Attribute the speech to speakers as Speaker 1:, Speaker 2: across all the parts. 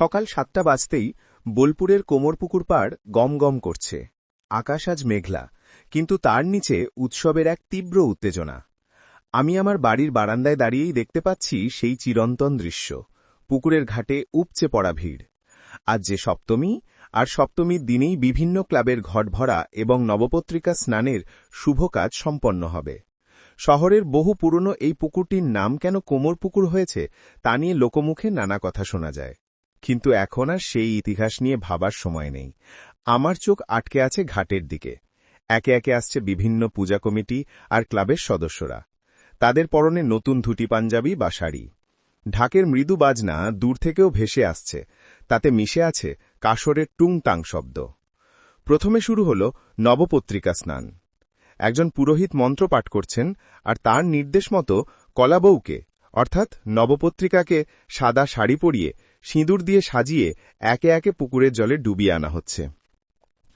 Speaker 1: সকাল সাতটা বাজতেই বোলপুরের কোমরপুকুর পাড় গম গম করছে। আকাশ আজ মেঘলা, কিন্তু তার নিচে উৎসবের এক তীব্র উত্তেজনা। আমি আমার বাড়ির বারান্দায় দাঁড়িয়েই দেখতে পাচ্ছি সেই চিরন্তন দৃশ্য। পুকুরের ঘাটে উপচে পড়া ভিড়। আজ যে সপ্তমী, আর সপ্তমীর দিনেই বিভিন্ন ক্লাবের ঘটভরা এবং নবপত্রিকা স্নানের শুভ কাজ সম্পন্ন হবে। শহরের বহু পুরনো এই পুকুরটির নাম কেন কোমর পুকুর হয়েছে, তা নিয়ে লোকমুখে নানা কথা শোনা যায়। কিন্তু এখন আর সেই ইতিহাস নিয়ে ভাবার সময় নেই। আমার চোখ আটকে আছে ঘাটের দিকে। একে একে আসছে বিভিন্ন পূজা কমিটি আর ক্লাবের সদস্যরা। তাদের পরনে নতুন ধুটি পাঞ্জাবি বা শাড়ি। ঢাকের মৃদু বাজনা দূর থেকেও ভেসে আসছে। তাতে মিশে আছে কাসরের টুংটাং শব্দ। প্রথমে শুরু হল নবপত্রিকা স্নান। একজন পুরোহিত মন্ত্র পাঠ করছেন আর তার নির্দেশ মতো কলাবউকে, অর্থাৎ নবপত্রিকাকে সাদা শাড়ি পরিয়ে সিঁদুর দিয়ে সাজিয়ে একে একে পুকুরের জলে ডুবিয়ে আনা হচ্ছে।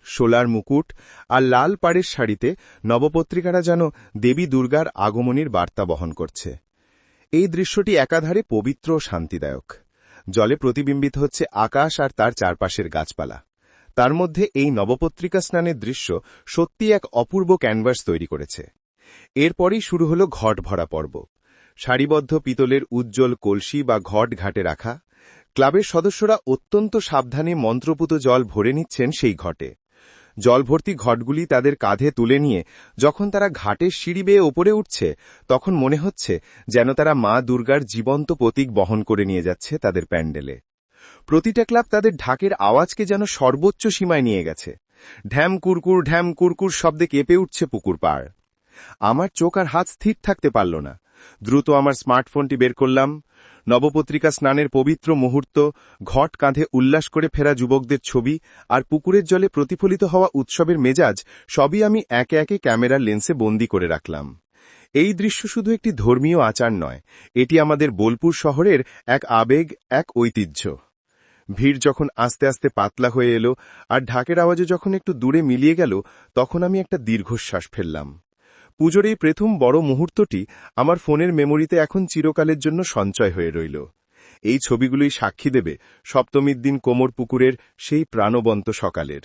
Speaker 1: সোলার মুকুট আর লাল পাড়ের শাড়িতে নবপত্রিকারা যেন দেবী দুর্গার আগমনীর বার্তা বহন করছে। এই দৃশ্যটি একাধারে পবিত্র ও শান্তিদায়ক। জলে প্রতিবিম্বিত হচ্ছে আকাশ আর তার চারপাশের গাছপালা। তার মধ্যে এই নবপত্রিকা স্নানের দৃশ্য সত্যি এক অপূর্ব ক্যানভাস তৈরি করেছে। এরপরই শুরু হল ঘট ভরা পর্ব। সারিবদ্ধ পিতলের উজ্জ্বল কলসি বা ঘট ঘাটে রাখা ক্লাবের সদস্যরা অত্যন্ত সাবধানে মন্ত্রপুত জল ভরে নিচ্ছেন সেই ঘটে। জলভর্তি ঘটগুলি তাদের কাঁধে তুলে নিয়ে যখন তারা ঘাটের সিঁড়ি বেয়ে ওপরে উঠছে, তখন মনে হচ্ছে যেন তারা মা দুর্গার জীবন্ত প্রতীক বহন করে নিয়ে যাচ্ছে তাদের প্যান্ডেলে। প্রতিটা ক্লাব তাদের ঢাকের আওয়াজকে যেন সর্বোচ্চ সীমায় নিয়ে গেছে। ঢ্যাম কুরকুর ঢ্যাম কুরকুর শব্দে কেঁপে উঠছে পুকুর পাড়। আমার চোখ আর হাত স্থির থাকতে পারল না। দ্রুত আমার স্মার্টফোনটি বের করলাম। নবপত্রিকা স্নানের পবিত্র মুহূর্ত, ঘট কাঁধে উল্লাস করে ফেরা যুবকদের ছবি আর পুকুরের জলে প্রতিফলিত হওয়া উৎসবের মেজাজ, সবই আমি একে একে ক্যামেরার লেন্সে বন্দি করে রাখলাম। এই দৃশ্য শুধু একটি ধর্মীয় আচার নয়, এটি আমাদের বোলপুর শহরের এক আবেগ, এক ঐতিহ্য। ভিড় যখন আস্তে আস্তে পাতলা হয়ে এলো আর ঢাকের আওয়াজে যখন একটু দূরে মিলিয়ে গেল, তখন আমি একটা দীর্ঘশ্বাস ফেললাম। পুজোর এই প্রথম বড় মুহূর্তটি আমার ফোনের মেমোরিতে এখন চিরকালের জন্য সঞ্চয় হয়ে রইল। এই ছবিগুলোই সাক্ষী দেবে সপ্তমীর দিন কোমর পুকুরের সেই প্রাণবন্ত সকালের।